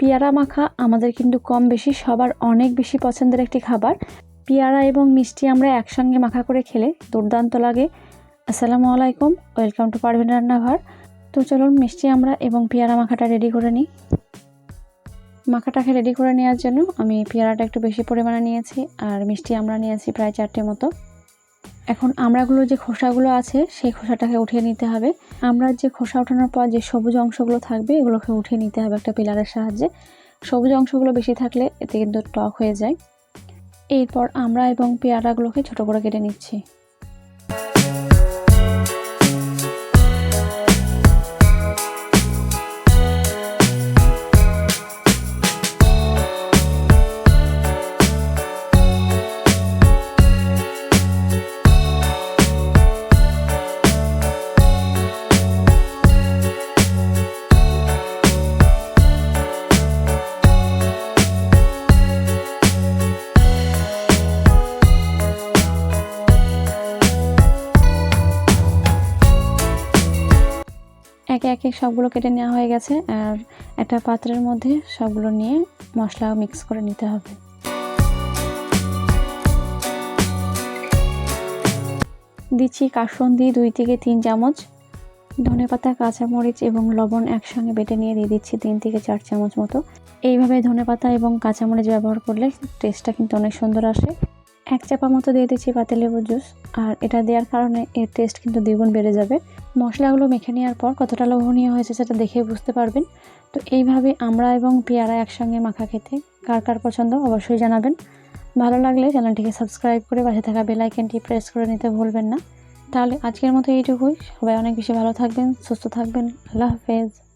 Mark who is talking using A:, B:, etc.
A: পেয়ারা মাখা আমাদের কিন্তু কম বেশি সবার অনেক বেশি পছন্দের একটি খাবার। পেয়ারা এবং মিষ্টি আমরা একসঙ্গে মাখা করে খেলে দুর্দান্ত লাগে। আসসালামু আলাইকুম, ওয়েলকাম টু পারভিন রান্নাঘর। তো চলুন মিষ্টি আমরা এবং পেয়ারা মাখাটা রেডি করে নিই। মাখাটাকে রেডি করে নেওয়ার জন্য আমি পেয়ারাটা একটু বেশি পরিমাণে নিয়েছি আর মিষ্টি আমরা নিয়েছি প্রায় চারটে মতো। এখন আমরাগুলো যে খোসাগুলো আছে, সেই খোসাটাকে উঠিয়ে নিতে হবে। আমরা যে খোসা ওঠানোর পর যে সবুজ অংশগুলো থাকবে, এগুলোকে উঠিয়ে নিতে হবে একটা পিলারের সাহায্যে। সবুজ অংশগুলো বেশি থাকলে এতে কিন্তু টক হয়ে যায়। এরপর আমরা এবং পেয়ারাগুলোকে ছোটো করে কেটে নিচ্ছি। একে একে সবগুলো কেটে নেওয়া হয়ে গেছে আর একটা পাত্রের মধ্যে সবগুলো নিয়ে মশলা মিক্স করে নিতে হবে। দিচ্ছি কাসন্দি দুই থেকে তিন চামচ, ধনে ধনেপাতা কাঁচামরিচ এবং লবণ একসঙ্গে বেটে নিয়ে দিয়ে দিচ্ছি তিন থেকে চার চামচ মতো। এইভাবে ধনেপাতা এবং কাঁচামরিচ ব্যবহার করলে টেস্টটা কিন্তু অনেক সুন্দর আসে। এক চাপা মতো দিয়ে দিচ্ছি পাতিলেবুর জুস, আর এটা দেওয়ার কারণে এর টেস্ট কিন্তু দ্বিগুণ বেড়ে যাবে। মশলাগুলো মেখে নেওয়ার পর কতটা লোভনীয় হয়েছে সেটা দেখে বুঝতে পারবেন। তো এইভাবে আমরা এবং পেয়ারা একসঙ্গে মাখা খেতে কার কার পছন্দ অবশ্যই জানাবেন। ভালো লাগলে চ্যানেলটিকে সাবস্ক্রাইব করে পাশে থাকা বেলাইকেনটি প্রেস করে নিতে ভুলবেন না। তাহলে আজকের মতো এইটুকুই। সবাই অনেক বেশি ভালো থাকবেন, সুস্থ থাকবেন। আল্লাহ হাফেজ।